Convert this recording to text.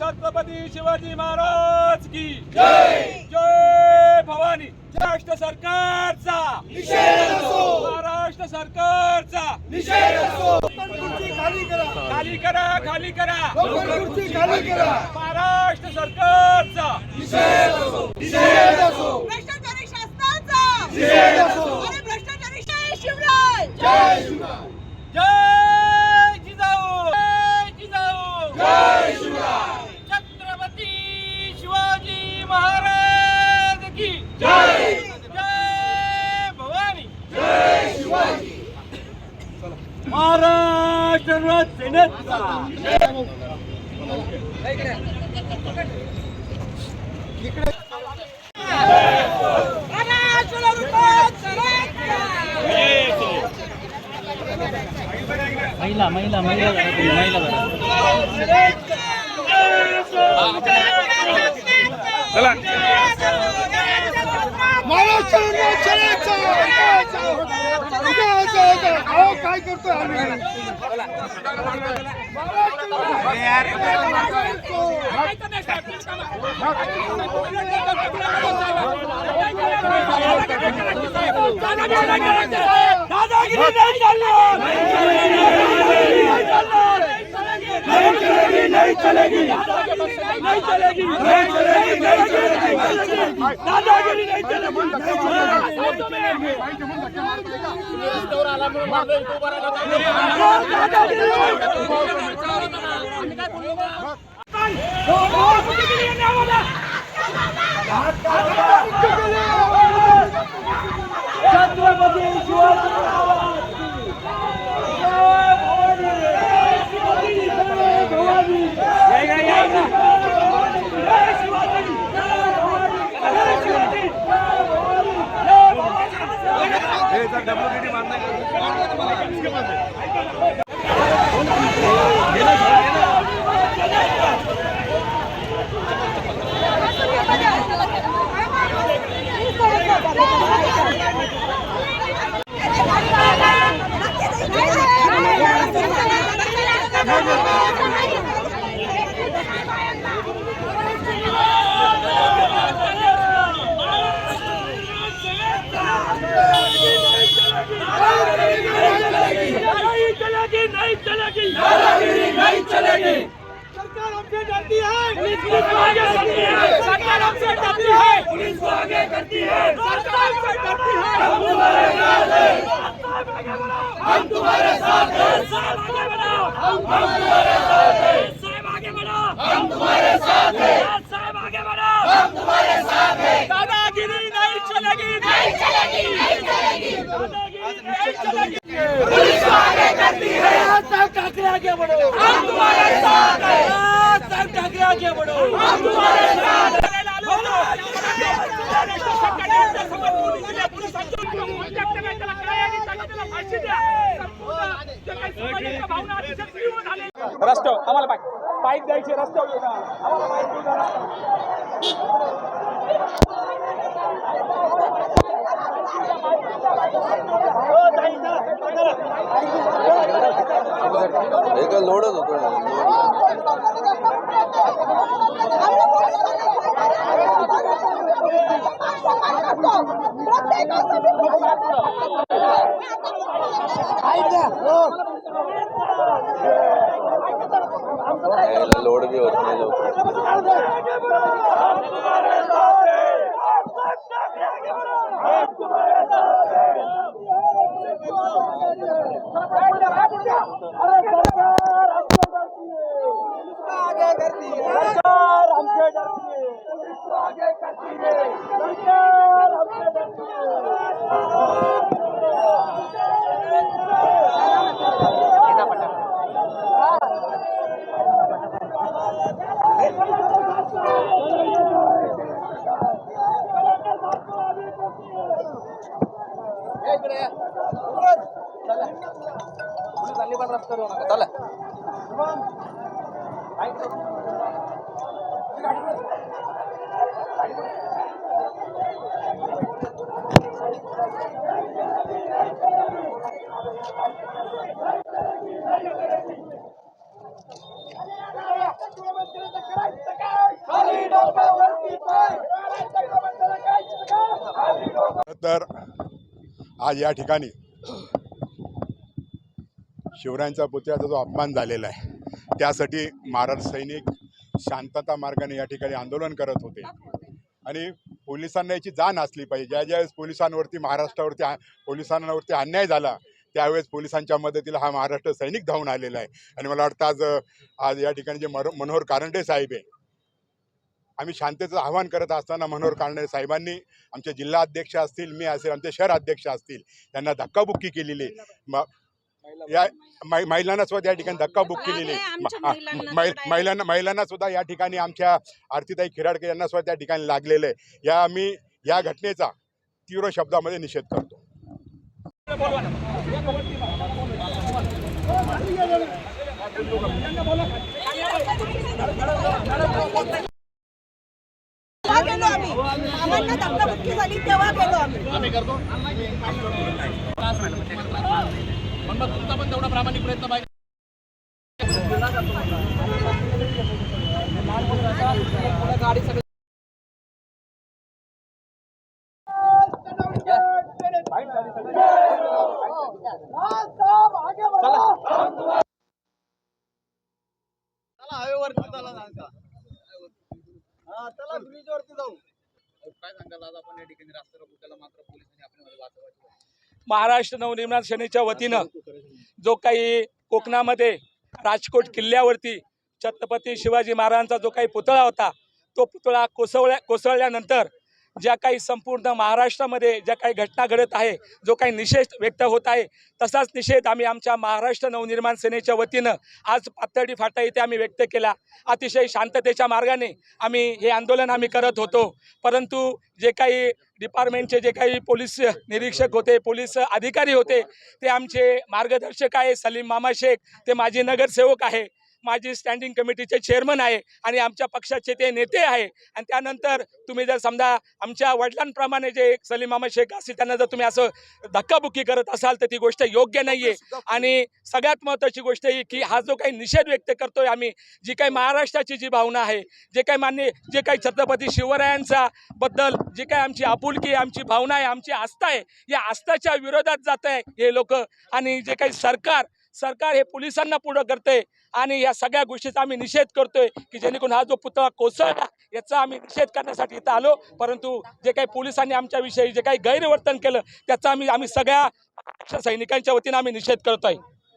छत्रपती शिवाजी महाराज की जय! भवानी! महाराष्ट्र सरकारचा! महाराष्ट्र सरकारचा! खाली करा! खाली करा महाराष्ट्र सरकारचा! भ्रष्टाचारी शासनाचा! अरे भ्रष्टाचारी जय शिवराय जय जिजाऊ जय जिजाऊ छत्रपती शिवाजी महाराज की जय जय भवानी महाराष्ट्र सेनेचा. सरांचा. महिला महिला महिला महिला जरा. काय करतोय आम्ही दादागिरी नाही चालणार नहीं चलेगी नहीं चलेगी नहीं चलेगी नहीं चलेगी नहीं चलेगी दादागिरी नहीं छत्रपती नहीं चलेगी नहीं चलेगी सरकार हमसे डरती है। पुलिस को आगे करती है सरकार हमसे डरती है। पुलिस को आगे करती है सरकार से डरती है। हम तुम्हारे साथ हैं। हम तुम्हारे साथ हैं। साहब आगे बढ़ो। हम तुम्हारे साथ हैं साहब आगे बढ़ो। हम तुम्हारे साथ हैं साहब आगे बढ़ो। हम तुम्हारे साथ हैं दादागिरी नहीं चलेगी। नहीं चलेगी। नहीं चलेगी दादागिरी नहीं चलेगी साहब ठाकरे आगे बढ़ो हम तुम्हारे साथ हैं साहब ठाकरे आगे बढ़ो हम तुम्हारे साथ हैं रस्ते आम्हाला बाईक बाईक द्यायची रस्त्यावर. आम्हाला बाईक. एक लोडच होतो ना लोड बी होत नाही तर आज या ठिकाणी शिवरायांचा पुतळ्याचा जो अपमान झालेला आहे त्यासाठी महाराष्ट्र सैनिक शांतता मार्गाने या ठिकाणी आंदोलन करत होते. आणि पोलिसांना याची जाण असली पाहिजे. ज्या ज्यावेळेस पोलिसांवरती महाराष्ट्रावरती पोलिसांवरती अन्याय झाला त्यावेळेस पोलिसांच्या मदतीला हा महाराष्ट्र सैनिक धावून आलेला आहे. आणि मला वाटतं आज आज या ठिकाणी जे मनोहर कारंडे साहेब आहे आम्ही शांततेचं आवाहन करत असताना मनोहर कारंडे साहेबांनी आमचे जिल्हा अध्यक्ष असतील मी असेल आमचे शहर अध्यक्ष असतील त्यांना धक्काबुक्की केलेली आहे. या मै- महिलांना सुद्धा या ठिकाणी धक्काबुक्की केलेली आहे. महिलांना महिलांना सुद्धा या ठिकाणी आमच्या आरतीताई खिराडकर यांना सुद्धा त्या ठिकाणी लागलेलं आहे. या आम्ही या घटनेचा तीव्र शब्दामध्ये निषेध करतो. तेव्हा गेलो आम्ही मामांना धक्काबुक्की झाली तेव्हा गेलो आम्ही. पण मग तुमचा पण तेवढा प्रामाणिक प्रयत्न पाहिजे. काय सांगाल आज आपण या ठिकाणी रास्ता रोको मात्र पोलिसांनी आपल्यामध्ये वाचवायचं महाराष्ट्र नवनिर्माण सेनेच्या वतीनं जो काही कोकणामध्ये राजकोट किल्ल्यावरती छत्रपती शिवाजी महाराजांचा जो काही पुतळा होता तो पुतळा कोसळल्या कोसळल्यानंतर ज्या काही संपूर्ण महाराष्ट्रामध्ये ज्या काही घटना घडत आहे जो काही निषेध व्यक्त होत आहे तसाच निषेध आम्ही आमच्या महाराष्ट्र नवनिर्माण सेनेच्या वतीनं आज पातळी फाटा इथे आम्ही व्यक्त केला. अतिशय शांततेच्या मार्गाने आम्ही हे आंदोलन आम्ही करत होतो. परंतु जे काही डिपार्टमेंटचे जे काही पोलीस निरीक्षक होते पोलीस अधिकारी होते ते आमचे मार्गदर्शक आहे सलीम मामा शेख ते माजी नगरसेवक आहे. माजी स्टँडिंग कमिटीचे चेअरमन आहे आणि आमच्या पक्षाचे ते नेते आहे. आणि त्यानंतर तुम्ही जर समजा आमच्या वडिलांप्रमाणे जे सलीम मामा शेख असतील त्यांना जर तुम्ही असं धक्काबुक्की करत असाल तर ती गोष्ट योग्य नाही आहे आणि सगळ्यात महत्त्वाची गोष्ट ही की हा जो काही निषेध व्यक्त करतोय आम्ही जी काही महाराष्ट्राची जी भावना आहे जे काही मान्य जे काही छत्रपती शिवरायांचा बद्दल जी काही आमची आपुलकी आहे, आमची भावना आहे आमची आस्था आहे या आस्थाच्या विरोधात जात आहे हे लोक. आणि जे काही सरकार सरकार हे पोलिसांना पुढं करते आणि या सगळ्या गोष्टीचा आम्ही निषेध करतोय की जेणेकरून हा जो पुतळा कोसळला याचा आम्ही निषेध करण्यासाठी इथं आलो. परंतु जे काही पोलिसांनी आमच्याविषयी जे काही गैरवर्तन केलं त्याचा आम्ही आम्ही सगळ्या सैनिकांच्या वतीनं आम्ही निषेध करतोय.